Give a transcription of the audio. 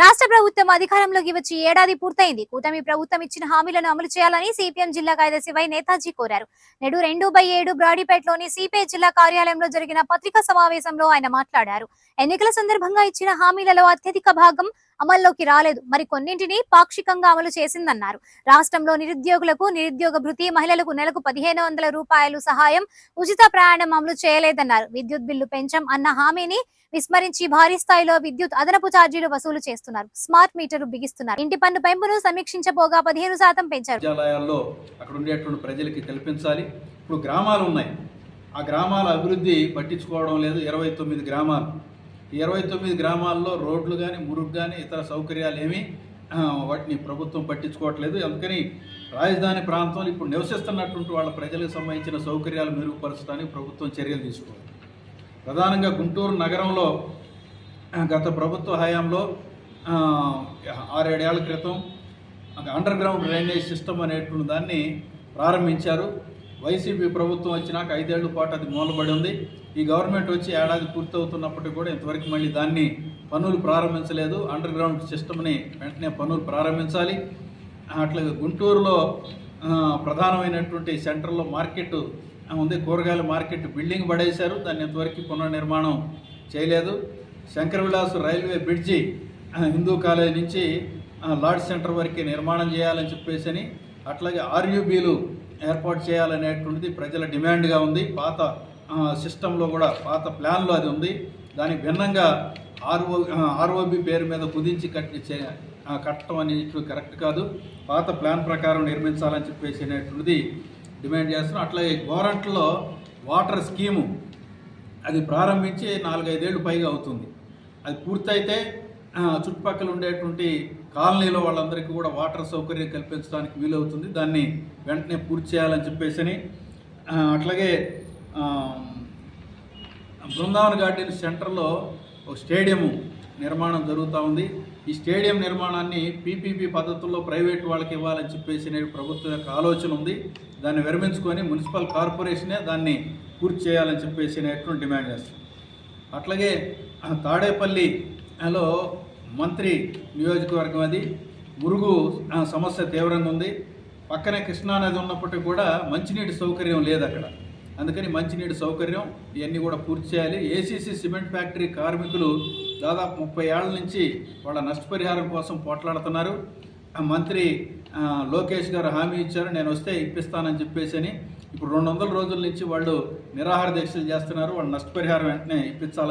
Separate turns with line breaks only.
రాష్ట్ర ప్రభుత్వం అధికారంలోకి వచ్చి ఏడాది పూర్తయింది. కూటమి ప్రభుత్వం ఇచ్చిన హామీలను అమలు చేయాలని సిపిఎం జిల్లా కార్యదర్శి వై నేతాజీ కోరారు. నేడు రెండు బై ఏడు బ్రాడీపేటలోని సిపిఐ జిల్లా కార్యాలయంలో జరిగిన పత్రికా సమావేశంలో ఆయన మాట్లాడారు. ఎన్నికల సందర్భంగా ఇచ్చిన హామీలలో అత్యధిక భాగం అమల్లోకి రాలేదు. మరి కొన్నింటిని పాక్షికంగా అమలు చేసిందన్నారు. రాష్ట్రంలో నిరుద్యోగులకు నిరుద్యోగ భృతి మహిళలకు నెలకు పదిహేను వందల రూపాయలు సహాయం ఉచిత ప్రయాణం అమలు చేయలేదన్నారు. విద్యుత్ బిల్లు పెంచం అన్న హామీని విస్మరించి భారీ స్థాయిలో విద్యుత్ అదనపు ఛార్జీలు వసూలు చేస్తున్నారు. స్మార్ట్ మీటర్ బిగిస్తున్నారు. ఇంటి పన్ను పెంపును సమీక్షించబోగా పదిహేను శాతం పెంచారు.
అక్కడ ఉండేటువంటి ప్రజలకి కల్పించాలి. ఇప్పుడు గ్రామాలు ఉన్నాయి. ఆ గ్రామాల అభివృద్ధి పట్టించుకోవడం లేదు. ఇరవై తొమ్మిది గ్రామాలు. ఇరవై తొమ్మిది గ్రామాల్లో రోడ్లు కానీ మురుగు కానీ ఇతర సౌకర్యాలు ఏమీ వాటిని ప్రభుత్వం పట్టించుకోవట్లేదు. అందుకని రాజధాని ప్రాంతంలో ఇప్పుడు నివసిస్తున్నటువంటి వాళ్ళ ప్రజలకు సంబంధించిన సౌకర్యాలు మెరుగుపరచడానికి ప్రభుత్వం చర్యలు తీసుకోవాలి. ప్రధానంగా గుంటూరు నగరంలో గత ప్రభుత్వ హయాంలో ఆరేడేళ్ళ క్రితం అండర్ గ్రౌండ్ డ్రైనేజ్ సిస్టమ్ అనేటువంటి దాన్ని ప్రారంభించారు. వైసీపీ ప్రభుత్వం వచ్చినాక ఐదేళ్ళ పాటు అది మూలబడి ఉంది. ఈ గవర్నమెంట్ వచ్చి ఏడాది పూర్తవుతున్నప్పటికీ కూడా ఇంతవరకు మళ్ళీ దాన్ని పనులు ప్రారంభించలేదు. అండర్ గ్రౌండ్ సిస్టమ్ని వెంటనే పనులు ప్రారంభించాలి. అట్లాగే గుంటూరులో ప్రధానమైనటువంటి సెంటర్లో మార్కెట్ ఉంది. కూరగాయల మార్కెట్ బిల్డింగ్ పడేశారు. దాన్ని ఇంతవరకు పునర్నిర్మాణం చేయలేదు. Shankara Vilas railway bridge Hindu college నుంచి లార్డ్ సెంటర్ వరకు నిర్మాణం చేయాలని చెప్పేసి అని అట్లాగే ఆర్యూబీలు ఏర్పాటు చేయాలనేటువంటిది ప్రజల డిమాండ్గా ఉంది. పాత సిస్టంలో కూడా పాత ప్లాన్లో అది ఉంది. దానికి భిన్నంగా ఆర్ఓ ఆర్ఓబి పేరు మీద కుదించి కట్టి కట్టడం అనేది కరెక్ట్ కాదు. పాత ప్లాన్ ప్రకారం నిర్మించాలని చెప్పేసి అనేటువంటిది డిమాండ్ చేస్తున్నాం అట్లాగే గోరంట్లో వాటర్ స్కీము అది ప్రారంభించి నాలుగైదేళ్ళు పైగా అవుతుంది. అది పూర్తయితే చుట్టుపక్కల ఉండేటువంటి కాలనీలో వాళ్ళందరికీ కూడా వాటర్ సౌకర్యం కల్పించడానికి వీలవుతుంది. దాన్ని వెంటనే పూర్తి చేయాలని చెప్పేసి అట్లాగే బృందావన్ గార్డెన్ సెంటర్లో ఒక స్టేడియం నిర్మాణం జరుగుతూ ఉంది. ఈ స్టేడియం నిర్మాణాన్ని పీపీపీ పద్ధతుల్లో ప్రైవేట్ వాళ్ళకి ఇవ్వాలని చెప్పేసి ప్రభుత్వం యొక్క ఆలోచన ఉంది. దాన్ని విరమించుకొని మున్సిపల్ కార్పొరేషనే దాన్ని పూర్తి చేయాలని చెప్పేసి అనేటువంటి డిమాండ్ చేస్తుంది. అట్లాగే తాడేపల్లి హలో మంత్రి నియోజకవర్గం అది. మురుగు సమస్య తీవ్రంగా ఉంది. పక్కనే కృష్ణానది ఉన్నప్పటికీ కూడా మంచినీటి సౌకర్యం లేదు అక్కడ. అందుకని మంచినీటి సౌకర్యం ఇవన్నీ కూడా పూర్తి చేయాలి. ఏసీసీ సిమెంట్ ఫ్యాక్టరీ కార్మికులు దాదాపు ముప్పై ఏళ్ళ నుంచి వాళ్ళ నష్టపరిహారం కోసం పోట్లాడుతున్నారు. మంత్రి లోకేష్ గారు హామీ ఇచ్చారు. నేను వస్తే ఇప్పిస్తానని చెప్పేసి అని. ఇప్పుడు రెండు వందల రోజుల నుంచి వాళ్ళు నిరాహార దీక్షలు చేస్తున్నారు. వాళ్ళు నష్టపరిహారం వెంటనే ఇప్పించాలని